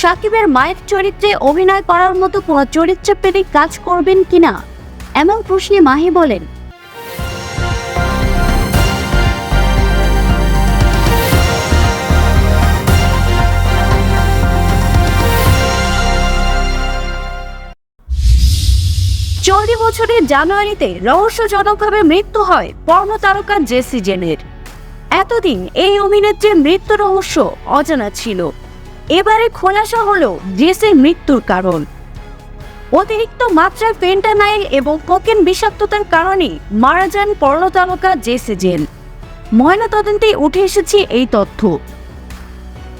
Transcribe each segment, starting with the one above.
সাকিবের মায়ের চরিত্রে অভিনয় করার মতো কোনো চরিত্র পেলে কাজ করবেন কিনা? এমন প্রশ্নে মাহি বলেন, চলতি বছরের জানুয়ারিতে রহস্যজনকভাবে মৃত্যু হয় পর্ণ তারকা জেসি জেনের। এতদিন এই অভিনেত্রীর মৃত্যু রহস্য অজানা ছিল। এবারে খোলাসা হলো জেসির মৃত্যুর কারণ। অতিরিক্ত মাত্রায় ফেন্টানাইল এবং কোকেন বিষাক্ততার কারণে মারা যান পর্ণ জেসে জেসি জেন ময়নাতদন্তে উঠে এসেছে এই তথ্য।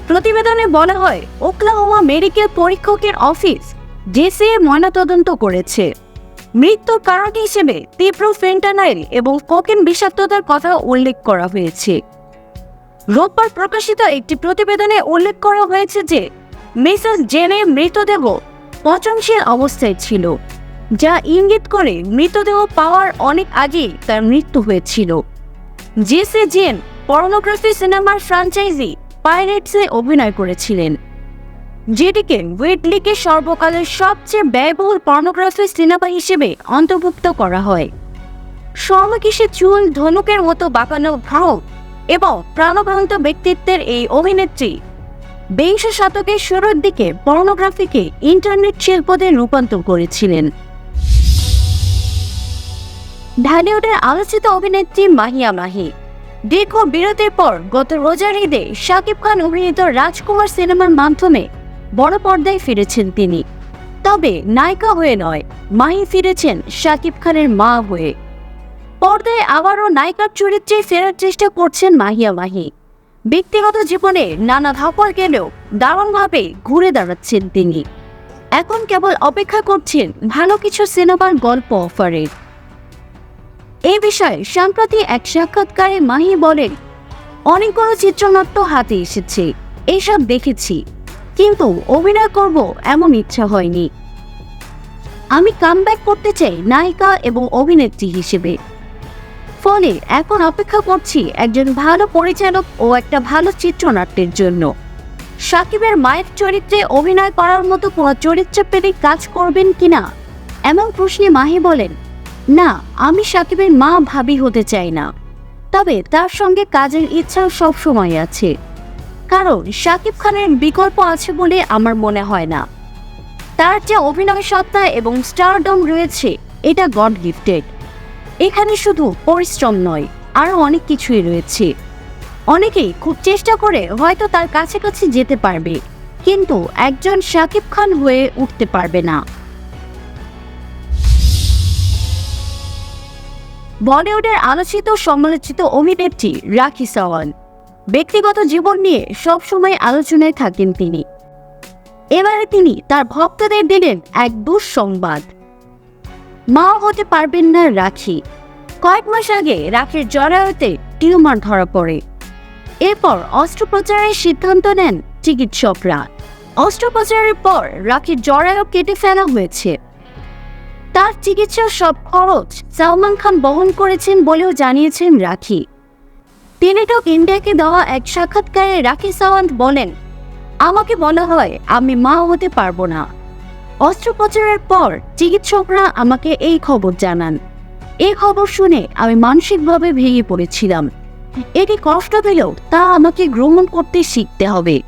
প্রতিবেদনে বলা হয়, ওকলাহোমা মেডিকেল পরীক্ষকের অফিস জেসিএ ময়নাতদন্ত করেছে। মৃত্যুর কারণ হিসেবে তীব্র ফেন্টানাইল এবং কোকেন বিষাক্ততার কথা উল্লেখ করা হয়েছে। রোববার প্রকাশিত একটি প্রতিবেদনে উল্লেখ করা হয়েছে যে মিসেস জেনের মৃতদেহ পচনশীল অবস্থায় ছিল, যা ইঙ্গিত করে মৃতদেহ পাওয়ার অনেক আগেই তার মৃত্যু হয়েছিল। জেসে জেন পর্নোগ্রাফি সিনেমার ফ্র্যাঞ্চাইজি পাইরেটসে অভিনয় করেছিলেন, যেটিকে উইডলিকে সর্বকালের সবচেয়ে ব্যয়বহুল পর্নোগ্রাফি সিনেমা হিসেবে অন্তর্ভুক্ত করা হয়। স্বর্ণকিসে চুল ধনুকের মতো বাঁকানো ভাও এবং প্রাণবন্ত ব্যক্তিত্বের এই অভিনেত্রী। বিংশ শতকের শুরুর দিকে পর্নোগ্রাফিকে ইন্টারনেট শিল্পতে রূপান্তর করেছিলেন। ঢালিউডের আলোচিত অভিনেত্রী মাহিয়া মাহি। দীর্ঘ বিরতির পর গত রোজার ঈদে শাকিব খান অভিনীত রাজকুমার সিনেমার মাধ্যমে বড় পর্দায় ফিরেছেন তিনি। তবে নায়িকা হয়ে নয়, মাহি ফিরেছেন শাকিব খানের মা হয়ে। পর্দায় আবারও নায়িকার চরিত্রে ফেরার চেষ্টা করছেন মাহিয়া মাহি। ব্যক্তিগত জীবনে নানা ধাপড় গেলেও দারুণভাবে ঘুরে দাঁড়াচ্ছেন তিনি। এখন কেবল অপেক্ষা করছেন ভালো কিছু সিনেমার গল্প অফারের এই বিষয়ে সম্প্রতি এক সাক্ষাৎকারে মাহি বলেন অনেকগুলো চিত্রনাট্য হাতে এসেছে এইসব দেখেছি, কিন্তু অভিনয় করব এমন ইচ্ছা হয়নি। আমি কামব্যাক করতে চাই নায়িকা এবং অভিনেত্রী হিসেবে। ফলে এখন অপেক্ষা করছি একজন ভালো পরিচালক ও একটা ভালো চিত্রনাট্যের জন্য। সাকিবের মায়ের চরিত্রে অভিনয় করার মতো কোনো চরিত্র পেলে কাজ করবেন কিনা? এমন প্রশ্নে মাহি বলেন, না, আমি সাকিবের মা ভাবি হতে চাই না। তবে তার সঙ্গে কাজের ইচ্ছা সব সময় আছে। কারণ শাকিব খানের বিকল্প আছে বলে আমার মনে হয় না। তার যে অভিনয় সত্তা এবং স্টারডম রয়েছে, এটা গড গিফটেড। এখানে শুধু পরিশ্রম নয় আরও অনেক কিছুই রয়েছে। অনেকেই খুব চেষ্টা করে হয়তো তার কাছাকাছি যেতে পারবে, কিন্তু একজন শাকিব খান হয়ে উঠতে পারবে না। বলিউডের আলোচিত সমালোচিত অভিনেত্রী রাখি সাওয়ান ব্যক্তিগত জীবন নিয়ে সবসময় আলোচনায় থাকেন তিনি। এবারে তিনি তার ভক্তদের দিলেন এক দুঃসংবাদ। মা হতে পারবেন না রাখি। কয়েক মাস আগে রাখির জরায়ুতে টিউমার ধরা পড়ে। এরপর অস্ত্রোপচারের সিদ্ধান্ত নেন চিকিৎসকরা। অস্ত্রোপচারের পর রাখির জরায়ু কেটে ফেলা হয়েছে। তার চিকিৎসার সব খরচ সালমান খান বহন করেছেন বলেও জানিয়েছেন রাখি। টেলিটক ইন্ডিয়াকে দেওয়া এক সাক্ষাৎকারে রাখি সাওয়ান্ত বলেন, আমাকে বলা হয় আমি মা হতে পারব না। অস্ত্রোপচারের পর চিকিৎসকরা আমাকে এই খবর জানান। এই খবর শুনে আমি মানসিকভাবে ভেঙে পড়েছিলাম। এটি কষ্ট পেলেও তা আমাকে গ্রহণ করতে শিখতে হবে।